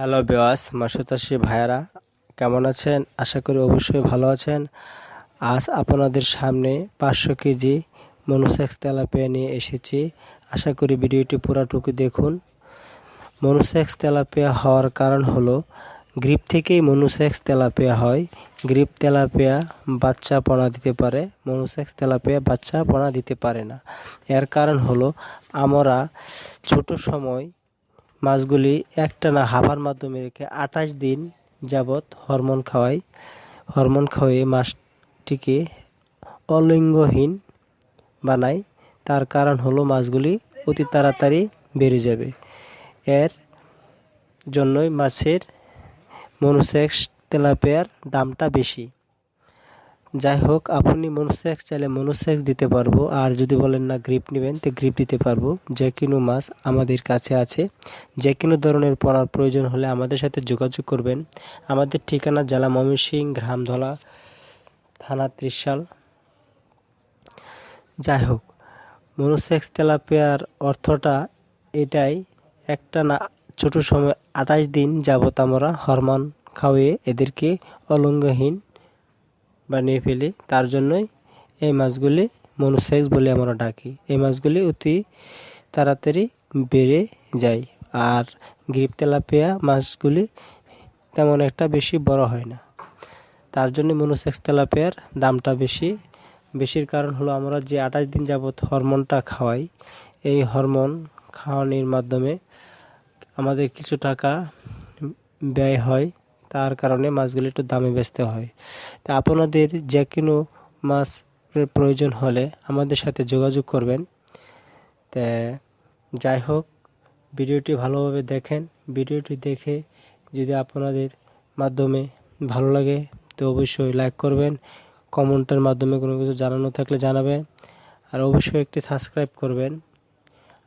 Hello বেওয়াস মাসুতাসি ভাইয়ারা, কেমন আছেন? আশা করি অবশ্যই ভালো আছেন। আজ আপনাদের সামনে পাঁচশো কেজি মনুসেক্স তেলাপিয়া নিয়ে এসেছি। আশা করি ভিডিওটি পুরাটুকু দেখুন। মনুসেক্স তেলাপিয়া হওয়ার কারণ হলো, গ্রিপ থেকেই মনুসেক্স তেলাপিয়া হয়। গ্রিপ তেলাপিয়া বাচ্চা পোনা দিতে পারে, মনুসেক্স তেলাপিয়া বাচ্চা পোনা দিতে পারে না। এর কারণ হলো, আমরা ছোট সময় মাছগুলি একটানা হাবার মাধ্যমে রেখে আঠাশ দিন যাবৎ হরমোন খাওয়াই। হরমোন খাওয়িয়ে মাছটিকে অলিঙ্গহীন বানাই। তার কারণ হলো মাছগুলি অতি তাড়াতাড়ি বেড়ে যাবে। এর জন্যই মাছের মনুসেক্স তেলাপিয়ার দামটা বেশি। যাই হোক আপনি মনুসেক্স চাইলে মনুসেক্স দিতে পারব। আর যদি বলেন না গ্রিপ নেবেন, তো গ্রিপ দিতে পারব। যে কোনো মাছ আমাদের কাছে আছে। যে কোনো ধরনের পড়ার প্রয়োজন হলে আমাদের সাথে যোগাযোগ করবেন। আমাদের ঠিকানা জেলা ময়মনসিং গ্রামধলা, থানা ত্রিশাল। যাই হোক মনুসেক্স তেলাপিয়ার অর্থটা এটাই। একটা না, ছোট সময় আঠাশ দিন যাবত আমরা হরমোন খাওয়িয়ে এদেরকে অলঙ্গহীন বানিয়ে ফেলি। তার জন্যই এই মাছগুলি মনুসেক্স বলে আমরা ডাকি। এই মাছগুলি অতি তাড়াতাড়ি বেড়ে যায়। আর গ্রিপ তেলাপিয়া মাছগুলি তেমন একটা বেশি বড় হয় না। তার জন্য মনুসেক্স তেলাপিয়ার দামটা বেশি। বেশির কারণ হলো আমরা যে আঠাশ দিন যাবত হরমোনটা খাওয়াই, এই হরমোন খাওয়ানোর মাধ্যমে আমাদের কিছু টাকা ব্যয় হয়। তার কারণে মাছগুলি একটু দামে বেচতে হয়। তা আপনাদের যে কোনো মাছের প্রয়োজন হলে আমাদের সাথে যোগাযোগ করবেন। তা যাই হোক, ভিডিওটি ভালোভাবে দেখেন। ভিডিওটি দেখে যদি আপনাদের মাধ্যমে ভালো লাগে, তো অবশ্যই লাইক করবেন। কমেন্টের মাধ্যমে কোনো কিছু জানানো থাকলে জানাবেন। আর অবশ্যই একটি সাবস্ক্রাইব করবেন।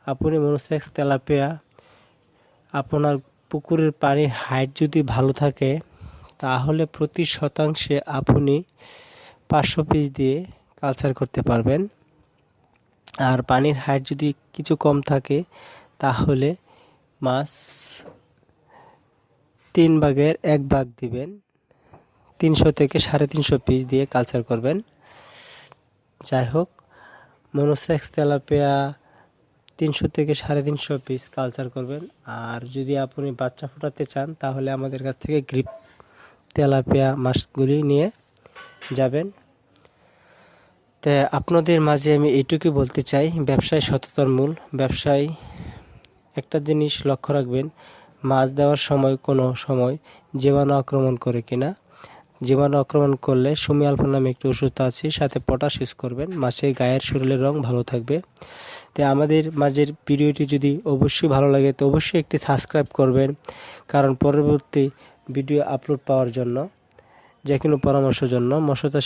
আপনি মনুসেক্স তেলাপিয়া, আপনার পুকুরের পানির হাইট যদি ভালো থাকে, তাহলে প্রতি শতাংশে আপনি পাঁচশো পিস দিয়ে কালচার করতে পারবেন। আর পানির হাইট যদি কিছু কম থাকে, তাহলে মাছ তিন ভাগের এক ভাগ দিবেন। তিনশো থেকে সাড়ে তিনশো পিস দিয়ে কালচার করবেন। যাই হোক, মনোসেক্স তেলাপিয়া তিনশো থেকে সাড়ে তিনশো পিস কালচার করবেন। আর যদি আপনি বাচ্চা ফোটাতে চান, তাহলে আমাদের কাছ থেকে গ্রিপ তেলাপিয়া মাছগুলি নিয়ে যাবেন। তা আপনাদের মাঝে আমি এইটুকুই বলতে চাই, ব্যবসায় সততার মূল। ব্যবসায় একটা জিনিস লক্ষ্য রাখবেন, মাছ দেওয়ার সময় কোনো সময় জীবাণু আক্রমণ করে কিনা। জীবাণু আক্রমণ করলে সুমি আলফা নামে একটি ওষুধ আছে, সাথে পটাশ ইউজ করবেন, মাছের গায়ের শরীরের রং ভালো থাকবে। তাই আমাদের মাঝের ভিডিওটি যদি অবশ্যই ভালো লাগে, তো অবশ্যই একটি সাবস্ক্রাইব করবেন। কারণ পরবর্তী ভিডিও আপলোড পাওয়ার জন্য, যে কোনো পরামর্শের জন্য মশতা